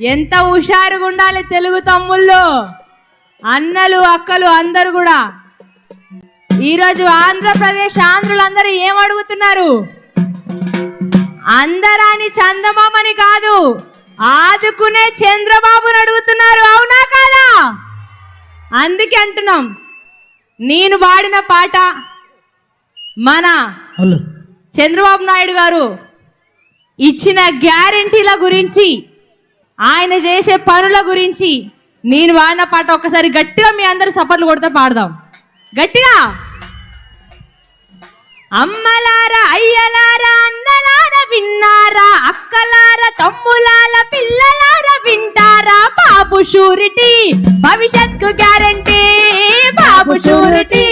ఎంత హుషారుగా ఉండాలి తెలుగు తమ్ముళ్ళు? అన్నలు అక్కలు అందరు కూడా. ఈరోజు ఆంధ్రప్రదేశ్ ఆంధ్రులందరూ ఏం అడుగుతున్నారు? అందరాని చందమామని కాదు ఆదుకునే చంద్రబాబుని అడుగుతున్నారు. అవునా కాదా? అందుకే అంటున్నాం. నేను పాడిన పాట మన చంద్రబాబు నాయుడు గారు ఇచ్చిన గ్యారంటీల గురించి ఆయన చేసే పనుల గురించి నేను వాడిన పాట ఒక్కసారి గట్టిగా మీ అందరు సపర్లు కొడితే పాడదాం. గట్టిగా? అమ్మలారా అయ్యలారా అన్నలారా విన్నారా అక్కలారా తమ్ములాల పిల్లలారా వింటారా బాబు షూరిటీ భవిష్యత్తు గ్యారంటీ బాబు షూరిటీ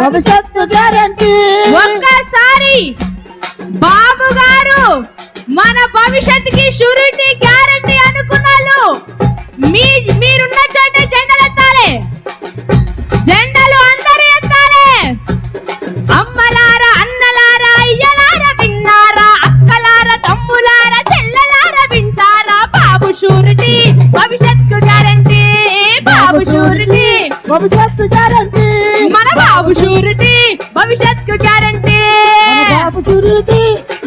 భవిష్యత్తు గ్యారంటీ. ఒక్కసారి మన భవిష్యత్తుకి షూరిటీ గ్యారంటీ అనుకున్నాను మీ మీరున్న చోట జెండలు ఎత్తాలి. జెండలు అందరూ ఎత్తాలి. అమ్మలారా అన్నలారా అయ్యలారా విన్నారా అక్కలారా తమ్ములారా చెల్లెలారా వింటారా? బాబు షూరిటీ భవిష్యత్తు గ్యారంటీ. బాబు షూరిటీ భవిష్యత్తు గ్యారంటీ. మన బాబు షూరిటీ భవిష్యత్తు గ్యారంటీ. బాబు సురీటి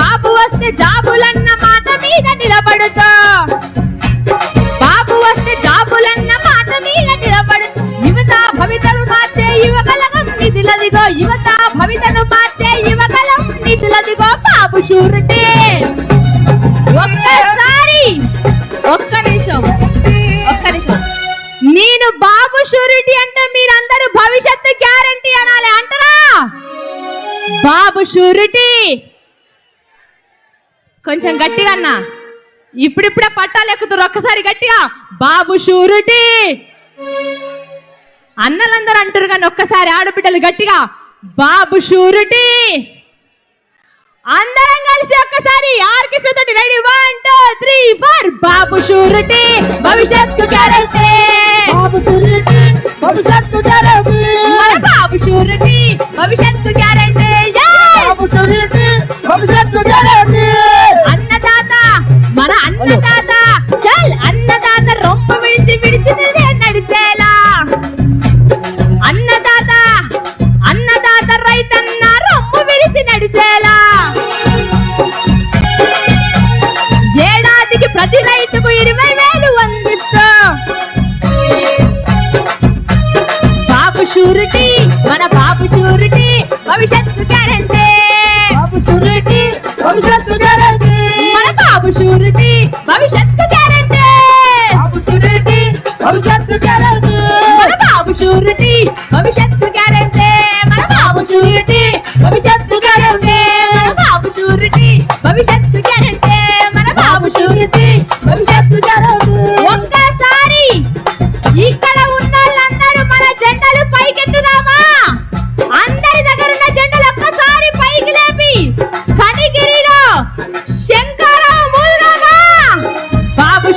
బాబు వస్తే జాబులన్న మాట మీద నిలబడుతో. బాబు వస్తే జాబులన్న మాట మీద నిలబడుతూ. యువత భవితను మార్చే యువకలం నిధులదిగో. యువత భవితను మార్చే యువకలం నిధులదిగో బాబు షూరిటీ ఒక్కసారి ఒక్క నిమిషం ఒక్క నిమిషం. నేను బాబు షూరిటీ అంటే మీరందరూ భవిష్యత్తు గ్యారంటీ అనాలి అంటారా? బాబు షూరిటీ. కొంచెం గట్టిగా అన్నా. ఇప్పుడిప్పుడే పట్టాలు ఎక్కుతారు ఒక్కసారి గట్టిగా. బాబు షూరిటీ. అన్నలందరూ అంటారు కానీ ఒక్కసారి ఆడబిడ్డలు గట్టిగా. బాబు షూరిటీ. అందరం కలిసి ఒక్కసారి ఆర్కెస్ట్రా తోటి ready. One two three four. Babu surety. భవిష్యత్తు గ్యారంటీ. బాబు సురీటి భవిష్యత్తు గ్యారంటీ. బాబు షూరిటీ. భవిష్యత్తు గ్యారంటీ. ఇరవై వేలు అందిస్తూ. బాబు షూరిటీ మన బాబు షూరిటీ భవిష్యత్తు గ్యారంటీ. బాబు షూరిటీ భవిష్యత్తు గ్యారంటీ. మన బాబు షూరిటీ భవిష్యత్తు గ్యారంటీ. బాబు షూరిటీ భవిష్యత్తు గ్యారంటీ. మన బాబు షూరిటీ భవిష్యత్తు గ్యారంటీ. మన బాబు షూరిటీ